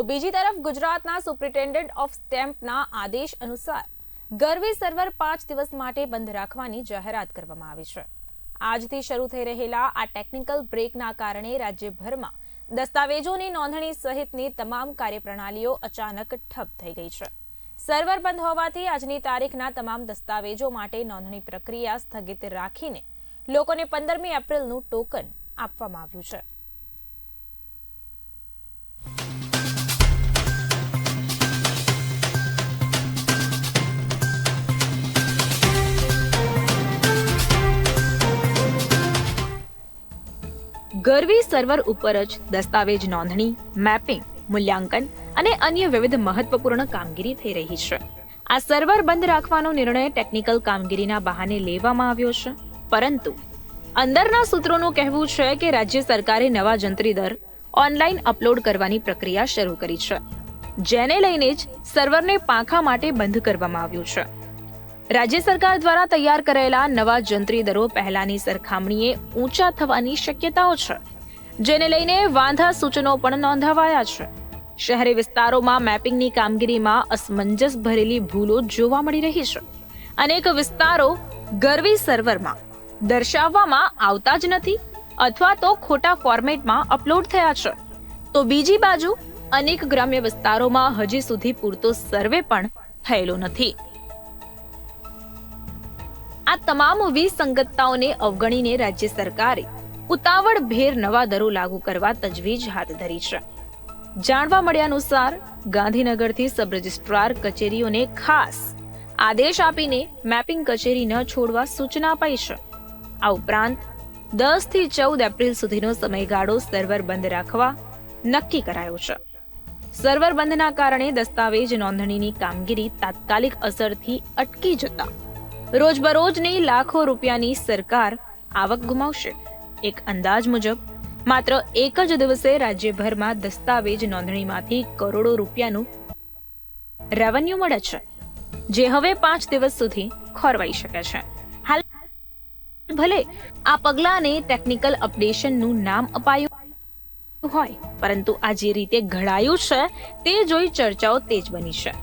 તો બીજી તરફ ગુજરાતના સુપ્રિન્ટેન્ડન્ટ ઓફ સ્ટેમ્પના આદેશ અનુસાર ગરવી સર્વર પાંચ દિવસ માટે બંધ રાખવાની જાહેરાત કરવામાં આવી છે. આજથી શરૂ થઈ રહેલા આ ટેકનિકલ બ્રેકના કારણે રાજ્યભરમાં દસ્તાવેજોની નોંધણી સહિતની તમામ કાર્યપ્રણાલીઓ અચાનક ઠપ થઈ ગઈ છે. સર્વર બંધ હોવાથી આજની તારીખના તમામ દસ્તાવેજો માટે નોંધણી પ્રક્રિયા સ્થગિત રાખીને લોકોને પંદરમી એપ્રિલનું ટોકન આપવામાં આવ્યું છે. ગરવી સર્વર ઉપર જ દસ્તાવેજ નોંધણી, મેપિંગ, મૂલ્યાંકન અને અન્ય વિવિધ મહત્વપૂર્ણ કામગીરી થઈ રહી છે. આ સર્વર બંધ રાખવાનો નિર્ણય ટેકનિકલ કામગીરીના બહાને લેવામાં આવ્યો છે. પરંતુ અંદરના સૂત્રોનું કહેવું છે કે રાજ્ય સરકારે નવા જંત્રી દર ઓનલાઈન અપલોડ કરવાની પ્રક્રિયા શરૂ કરી છે. જેને લઈને જ સર્વરને પાંખા માટે બંધ કરવામાં આવ્યું છે. રાજ્ય સરકાર દ્વારા તૈયાર કરાયેલા નવા જંત્રી દરો પહેલાની સરખામણીએ ઊંચા થવાની શક્યતાઓ છે, જેને લઈને વાંધા સૂચનો પણ નોંધાવાયા છે. શહેરી વિસ્તારોમાં મેપિંગની કામગીરીમાં અસમંજસ ભરેલી ભૂલો જોવા મળી રહી છે. અનેક વિસ્તારો ગરવી સર્વરમાં દર્શાવવામાં આવતા જ નથી અથવા તો ખોટા ફોર્મેટમાં અપલોડ થયા છે. તો બીજી બાજુ અનેક ગ્રામ્ય વિસ્તારોમાં હજી સુધી પૂરતો સર્વે પણ થયેલો નથી. આ તમામ વિસંગતતાઓને અવગણીને રાજ્ય સરકારે ઉતાવળ ભેર નવા દરો લાગુ કરવા તજવીજ હાથ ધરી છે. જાણવા મળ્યા અનુસાર ગાંધીનગરથી સબ રજિસ્ટ્રાર કચેરીઓને ખાસ આદેશ આપીને મેપિંગ કચેરી ન છોડવા સૂચના અપાઈ છે. આ ઉપરાંત દસથી ચૌદ એપ્રિલ સુધીનો સમયગાળો સર્વર બંધ રાખવા નક્કી કરાયો છે. સર્વર બંધના કારણે દસ્તાવેજ નોંધણીની કામગીરી તાત્કાલિક અસરથી અટકી જતા રોજબરોજની લાખો રૂપિયાની સરકાર આવક ગુમાવશે. એક અંદાજ મુજબ, માત્ર એક જ દિવસે રાજ્યભરમાં દસ્તાવેજ નોંધણીમાંથી કરોડો રૂપિયાનું રેવન્યુ મળે છે, જે હવે પાંચ દિવસ સુધી ખોરવાઈ શકે છે. હાલ ભલે આ પગલાને ટેકનિકલ અપડેશનનું નામ અપાયું હોય, પરંતુ આ જે રીતે ઘડાયું છે, તે જોઈ ચર્ચાઓ તેજ બની છે.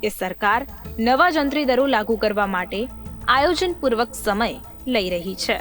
કે સરકાર નવા જંત્રી દરો લાગુ કરવા માટે આયોજનપૂર્વક સમય લઈ રહી છે.